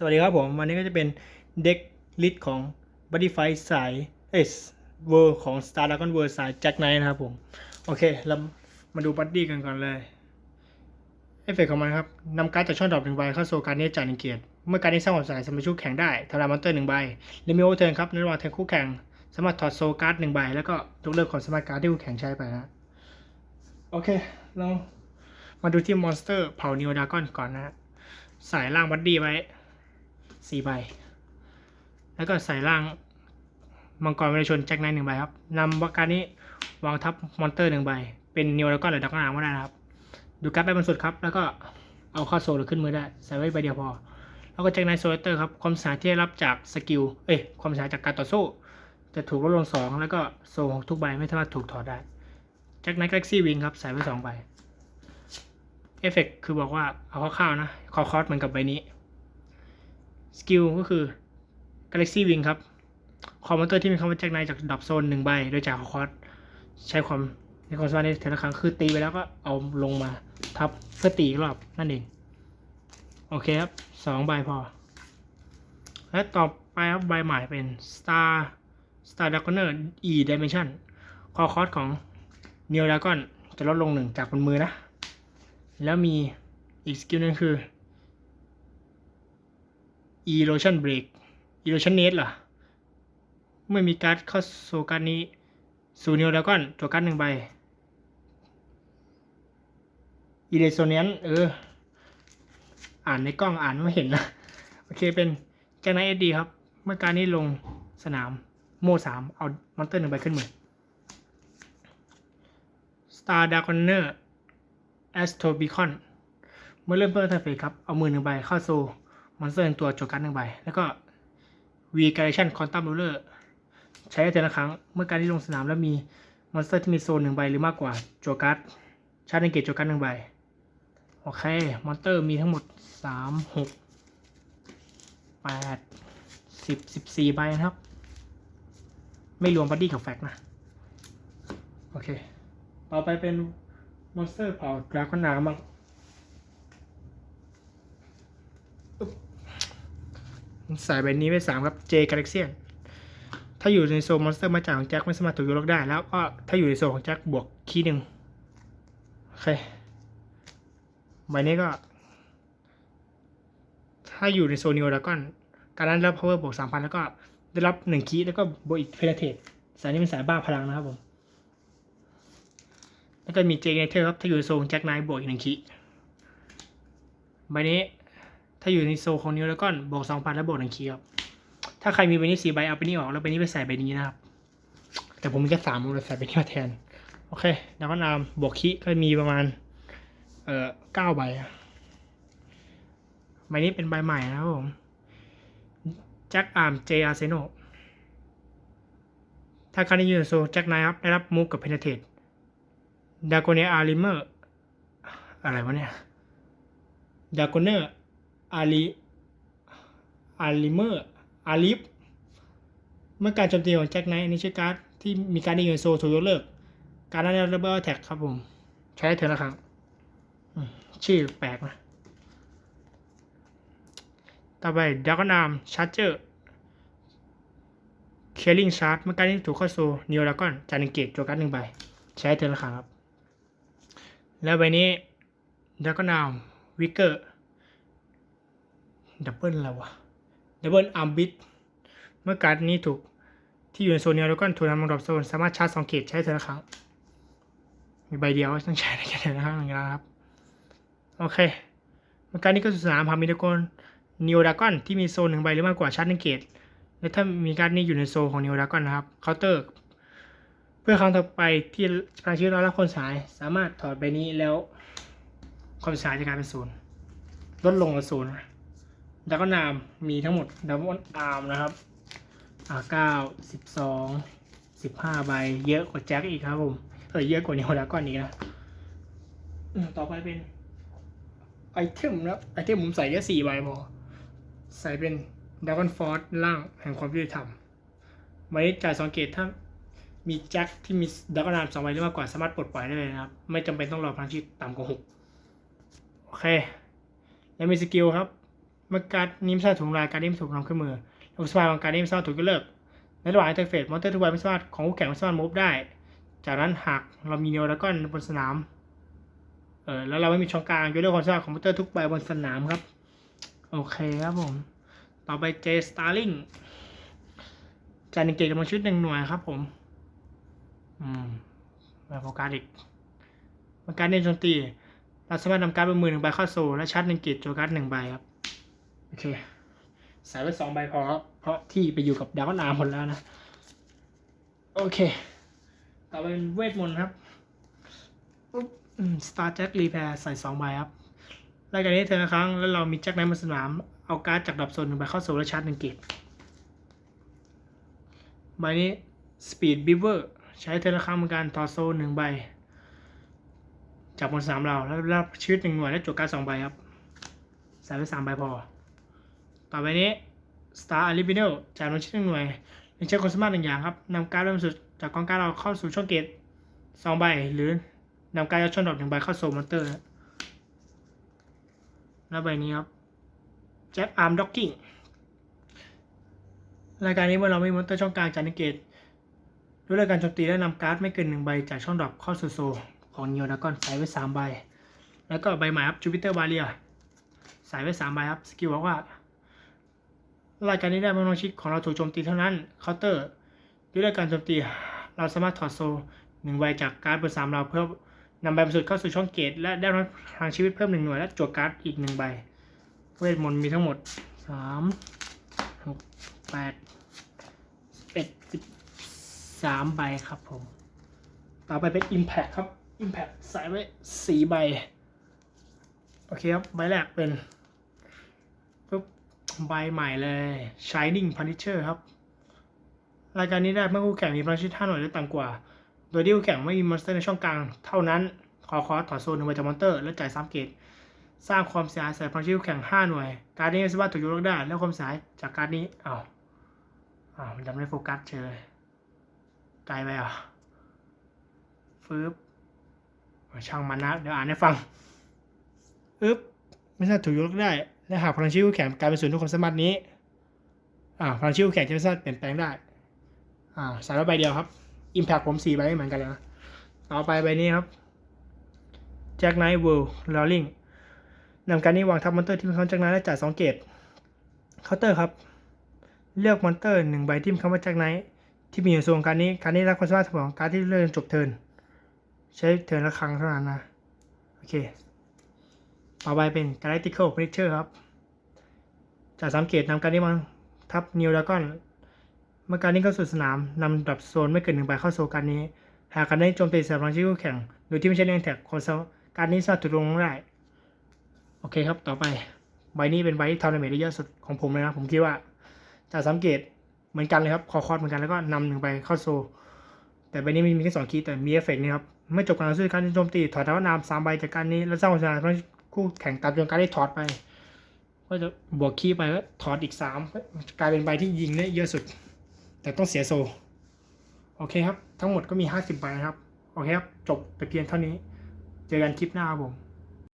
สวัสดีครับผม วันนี้ก็จะเป็นเด็กลิสของ b u d d y f i สายเอสเวอร์ของ Star Dragon World สายแจ็คไนท์นะครับผม โอเคเรามาดูบัดดี้กันก่อนเลย เอฟเฟกต์ของมันครับนำการ์ดจากช่องดรอปหนึ่งใบเข้าโซการ์ดนี้จ่ายหนึ่งเกียรติ เมื่อการ์ดนี้สร้างความสายสามารถชุกแข่งได้ทำลายมอนเตอร์หนึ่งใบเละมิโอเทิร์นครับในระหว่างเทิร์นคู่แข่ง สามารถถอดโซการ์ดหนึ่งใบ แล้วก็ยกเลิกความสมารถการ์ดที่คู่แข่งใช้ไปนะโอเค เรามาดูที่มอนสเตอร์เผ่านิวดากอนก่อนนะฮะใส่ล่างบัดดี้ไว้ สี่ใบ แล้วก็ใส่ล่างมังกรเวรชนแจ็คไนท์หนึ่งใบครับนำการนี้วางทับมอนเตอร์หนึ่งใบ เป็นนิวดากอนหรือดักนางก็ได้นะครับ ดูการ์ดใบบนสุดครับ แล้วก็เอาเข้าโซลหรือขึ้นมือได้ ใส่ไว้ใบเดียวพอ แล้วก็แจ็คไนท์โซเลเตอร์ครับ ความสายที่ได้รับจากสกิล เอ้ย ความสายจากการต่อสู้ จะถูกลดลงสองแล้วก็โซลของทุกใบไม่สามารถถูกถอดได้ แจ็คไนท์กาแล็กซี่วิงครับ ใส่ไว้สองใบ เอฟเฟกคือบอกว่าเอาคร่าวๆนะ คอคอสเหมือนกับใบนี้ สกิลก็คือ Galaxy Wing ครับ คอมมอนเตอร์ที่มีคำว่าแจ็คไนจากดับโซนหนึ่งใบ โดยจากคอคอสใช้ความในความสามารถในแต่ละครั้งคือตีไปแล้วก็เอาลงมาทับเพื่อตีกรอบนั่นเอง โอเคครับสองใบพอ และต่อไปครับใบใหม่เป็น Star Star Dragoner E Dimension คอคอสของ Neo Dragon จะลดลงหนึ่งจากบนมือนะ แล้วมีอีกสกิลหนึงคือ Erosion Break Erosion Net เหรอเมื่อมีการ์ดเข้าโซการ์ดนี้สู่นิวดากอนตัวการ์ดหนึ่งใบอีเดโซเนียนเออ อ่านในกล้องอ่านไม่เห็นนะ โอเคเป็นแจ็คไนเอดีครับ เมื่อการนี้ลงสนามโม่สามเอามอนเตอร์หนึ่งใบขึ้นมือ Star d a g o n e r Astro Beacon เมื่อเริ่มเปิดเทอร์เฟสครับ เอามือหนึ่งใบเข้าโซ มอนสเตอร์หนึ่งตัวโจการ์ดหนึ่งใบ แล้วก็ V Gradation Quantum Ruler ใช้ได้แต่ละครั้งเมื่อการที่ลงสนามแล้วมีมอนสเตอร์ที่มีโซนหนึ่งใบหรือมากกว่าโจการ์ดชาร์จในเกจโจการ์ดหนึ่งใบ โอเค มอนสเตอร์มีทั้งหมดสามหกแปดสิบสิบสี่ใบนะครับ ไม่รวมบัดดี้กับแฟกนะ โอเค ต่อไปเป็นมอนสเตอร์เผ่าดราก้อนน้ำบ้างอึ๊บ ใส่ใบนี้ไปสามครับ J Galaxian ถ้าอยู่ในโซนมอนสเตอร์มาจากของแจ็คไม่สามารถถูกยกเลิกได้แล้วก็ถ้าอยู่ในโซนของแจ็คบวกคีย์หนึ่งโอเคใบนี้ก็ ถ้าอยู่ในโซนนิวดากอนการนั้นรับ power บวกสามพันแล้วก็ได้รับหนึ่งคีย์แล้วก็บวกอีกเพลเทสสายนี้เป็นสายบ้าพลังนะครับผมแล้วก็มีเจเนเตอร์ครับถ้าอยู่ในโซนแจ็คไนท์บวกอีกหนึ่งคีย์ใบนี้ ถ้าอยู่ในโซของนิวดากอบวกสองพันแล้วบวกหนึ่งคีครับ ถ้าใครมีใบนี้สี่ใบเอาไปนี้ออกแล้วใบนี้ไปใส่ใบนี้นะครับ แต่ผมมีแค่สามผมเลยใส่ใบนี้มาแทน โอเคดากอนามบวกคีก็มีประมาณ เอ่อเก้าใบอะใบนี้เป็นใบใหม่นะครับผมแจ็คอาร์มเจอาร์เซโนถ้าการนี้ยูโซแจ็คไนครับได้รับมูฟกับเพนเทตดากเนียอาริเมอร์ อะไรวะเนี่ยดากเนอร์ อาริอาริเมอร์อาริฟเมื่อการโจมตีของแจ็คไนท์นี้ชื่อการ์ดที่มีการดียูโซถูกยกเลิก การนั้นได้รับเบิลแท็กครับผม ใช้ได้เถอะนะครับ ชื่อแปลกนะ ต่อไปด r ก g น a ามชาร์เจอร์เคลิงชาร์จเมื่อการที่ถูกเข้าสู่นิวดากอนจานิเกตตัวการ์ดหนึ่งใบ ใช้เทอร์ละครั้งครับ แล้วใบนี้ด r ก g น a ามวิกเกอร์ ดับเบิลอะไรวะดับเบิลอาร์มบิทเมื่อการ์ดนี้ถูกที่อยู่ในโซนนิวดากอนถูกนำลงดรอปโซน สามารถชาร์จสองเกตใช้เทอร์ละครั้ง มีใบเดียวต้องใช้ในแค่เธอละครั้งหนึ่งนะครับ โอเคเมื่อการนี้ก็สู่สนามพามิดากอนนิวดากอนที่มีโซนหนึ่งใบหรือมากกว่าชาร์จหนึ่งเกตและถ้ามีการดนี้อยู่ในโซนของนิวดากอนนะครับเคาน์เตอร์เพื่อครั้งต่อไปที่พลังชีวิตเรารับคนสายสามารถถอดใบนี้แล้วความสายจะกลายเป็นศูนย์ลดลงเหลือศูนย์ ดากอนามมีทั้งหมดดับเบิลอาร์มนะครับอ่าเก้าสิบสองสิบห้าใบเยอะกว่าแจ็คอีกครับผมเออเยอะกว่านิวดากอนอีกนะต่อไปเป็นไอเทมนะไอเทมผมใส่แค่สี่ใบพอใส่เป็นด r a กอนฟอร์ล่างแห่งความยุติธรรมไว้จ่ายสองเกตถ้ามีแจ็คที่มีด r a กอนนามสองใบหรือมากกว่าสามารถปลดปล่อยได้เลยนะครับ ไม่จำเป็นต้องรอพลังชีวิตต่ำกว่าหกโอเค แล้วมีสกิลครับ เมื่อการนี้ไม่สามารถถูกทำลายการดนี้ไม่ถูกนำขึ้นมือลูกสมาของการดนี้ไม่สามารถถูกยกเลิกในระหว่างอินเทอร์เฟซมอนเตอร์ทุกใบไม่สามารถของคู่แข่งไม่สามารถมูฟได้ จากนั้นหากเรามีเนโอแล้วก็บนสนามเออแล้วเราไม่มีช่องกลางยกเลิกความสามารถของมอนเตอร์ทุกใบบนสนามครับ โอเคครับผม ต่อไปเจสตาร์ลิงจานหนึ่งเกตกำลังชีวิตหนึ่งหน่วยครับผม อืมแบบโฟกัสอีกมันการเล่นโจมตีเราสามารถนำการ์ดบนมือหนึ่งใบเข้าโซ่และชาร์จหนึ่งเกตโจการ์ดหนึ่งใบครับ โอเค ใส่ไว้สองใบพอครับ เพราะที่ไปอยู่กับดาวนาหมดแล้วนะ โอเค ต่อไปเป็นเวทมนต์ครับสตาร์แจ็ครีแพร์ใส่สองใบครับรายการนี้เธอละครั้ง แล้วเรามีแจ็คไนท์บนสนาม เอาการ์ดจากดับโซนหนึ่งใบเข้าโซ่และชาร์จหนึ่งเกตใบนี้สปีดบิเวอร์ใช้เธอละครั้งเหมือนกันต่อโซนหนึ่งใบ จากบนสนามเราแล้วรับชีวิตหนึ่งหน่วยและจวดการดสองใบครับใส่ไว้สามใบพอ ต่อไปนี้ Star a l i b i n a l จ่ายลงชิ้นหนึ่งหน่วยในเช็คคุณสมบัติหนึ่งอย่างครับนำการ์ดบริสุทธิ์จากกองการดเราเข้าสู่ช่องเกตสองใบ หรือนำการ์ดยัดช่องดอกหนึ่งใบเข้าโซมอนเตอร์แล้วใบนี้ครับแจ็คอาร์มด็อกกิ้งรายการนี้เมื่อเราไม่มอนเตอร์ช่องกลางจากนิเกตด้วยรายการโจมตีและนำการ์ดไม่เกินหนึ่งใบจากช่องดอกเข้าสู่โซของนิวดากอนใส่ไว้สามใบ แล้วก็ใบใหม่ครับจูปิเตอร์บาเรียใส่ไว้สามใบครับสกิลบอกว่า รายการนี้ได้เมื่อน้องชิดของเราถูกโจมตีเท่านั้นเคาน์เตอร์ด้วยการโจมตี เราสามารถถอดโซหนึ่งใบจากการ์ดบนสามเราเพื่อนำใบบนสุดเข้าสู่ช่องเกต และได้รับพลังชีวิตเพิ่มหนึ่งหน่วยและจวดการ์ดอีกหนึ่งใบ เวทมนต์มีทั้งหมดสามหกแปดสิบเอ็ดสิบสามใบครับผม ต่อไปเป็น Impact ครับ Impact ใส่ไว้สี่ใบ โอเคครับ ใบแรกเป็น ใบใหม่เลย Shining Punisher ครับ รายการนี้ได้เมื่อคู่แข่งมีพลังชีวิตห้าหน่วยหรือต่ำกว่า โดยที่คู่แข่งไม่มีมอนสเตอร์ในช่องกลางเท่านั้น ขอคอถอดโซนหนึ่งใบจากมอนเตอร์ และจ่ายสามเกต สร้างความเสียหายใส่พลังชีวิตคู่แข่งห้าหน่วย การนี้ไม่สามารถถูกยกเลิกได้ แล้วความเสียหายจากการนี้อ้าวอ้าวมันจำไม่โฟกัสเฉยไกลไปอะฟืบช่างมันนะ เดี๋ยวอ่านให้ฟังอึ๊บไม่สามารถถูกยกเลิกได้ และหากพลังชีวิตคู่แข่งกลายเป็นศูนย์ทุกความสามารถนี้อ่าพลังชีวิตคู่แข่งจะไม่สามารถเปลี่ยนแปลงได้อ่าส่ไว้ใบเดียวครับ Impact ผมสี่ใบไม่เหมือนกันเลยนะต่อไปใบนี้ครับ Jack Knight World Rolling นำการนี้วางทับมอนเตอร์ที่มีคำว่า Jack Knight และจ่ายสองเกตเคาน์เตอร์ครับ เลือกมอนเตอร์หนึ่งใบที่มีคำว่า Jack Knight ที่มีอยู่ในส่วนการนี้การนี้รับความสามารถของการที่เลื่อนจบเทิร์นใช้เทิร์นละครั้งเท่านั้นนะ โอเค ต่อไปเป็น Galactical Picture ครับจากสังเกตนำการนี้มาทับนิวดากอนเมื่อการนี้เข้าสู่สนามนำดับโซนไม่เกินหนึ่งใบเข้าโซนการนี้ หากการนี้โจมตีสำหรับชีวิตคู่แข่งโดยที่ไม่ใช่เรื่องแท็กคนสามการนี้สามารถถูกลงได้ โอเคครับต่อไปใบนี้เป็นใบที่ทำดาเมจได้เยอะสุดของผมเลยนะผมคิดว่าจากสังเกตเหมือนกันเลยครับคอคอร์ดเหมือนกันแล้วก็นำหนึ่งใบเข้าโซ แต่ใบนี้มีมีแค่สองคีย์แต่มีเอฟเฟกต์นี่ครับเมื่อจบการต่อสู้การโจมตีถอดดาวนามสามใบจากการนี้แล้วสร้างความเสียหายให้ คู่แข่งตามจนการได้ถอดไป ก็จะบวกคีไปก็ถอดอีกสามกลายเป็นใบที่ยิงได้เยอะสุด แต่ต้องเสียโซ โอเคครับ ทั้งหมดก็มีห้าสิบใบนะครับ โอเคครับ จบแต่เพียงเท่านี้ เจอกันคลิปหน้าครับผม